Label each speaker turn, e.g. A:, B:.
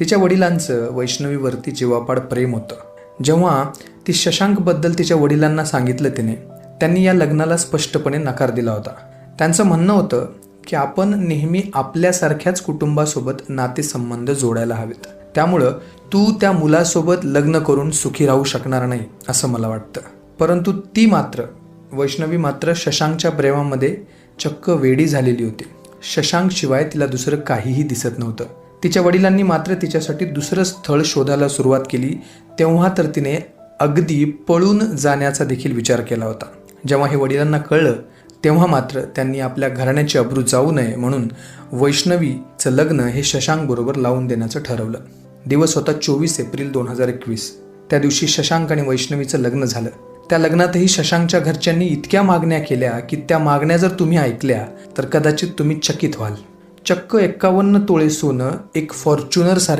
A: तिच्या वडिलांचं वैष्णवीवरती जीवापाड प्रेम होतं. जेव्हा ती शशांकबद्दल तिच्या वडिलांना सांगितलं तिने त्यांनी या लग्नाला स्पष्टपणे नकार दिला होता. त्यांचं म्हणणं होतं की आपण नेहमी आपल्यासारख्याच कुटुंबासोबत नातेसंबंध जोडायला हवेत. त्यामुळं तू त्या मुलासोबत लग्न करून सुखी राहू शकणार नाही असं मला वाटतं. परंतु ती मात्र वैष्णवी मात्र शशांकच्या प्रेमामध्ये चक्क वेडी झालेली होती. शशांक शिवाय तिला दुसरं काहीही दिसत नव्हतं. तिच्या वडिलांनी मात्र तिच्यासाठी दुसरं स्थळ शोधायला सुरुवात केली. तेव्हा तर तिने अगदी पळून जाण्याचा देखील विचार केला होता. जेव्हा हे वडिलांना कळलं तेव्हा मात्र त्यांनी आपल्या घराण्याची अब्रू जाऊ नये म्हणून वैष्णवीचं लग्न हे शशांकबरोबर लावून देण्याचं ठरवलं. दिवस होता चोवीस एप्रिल दोन हजार एकवीस. त्या दिवशी शशांक आणि वैष्णवीचं लग्न झालं. त्या लग्नातही शशांकच्या घरच्यांनी इतक्या मागण्या केल्या की त्या मागण्या जर तुम्ही ऐकल्या तर कदाचित तुम्ही चकित व्हाल. चक्क एक्कावन्न तोळे सोनं एक फॉर्च्युनर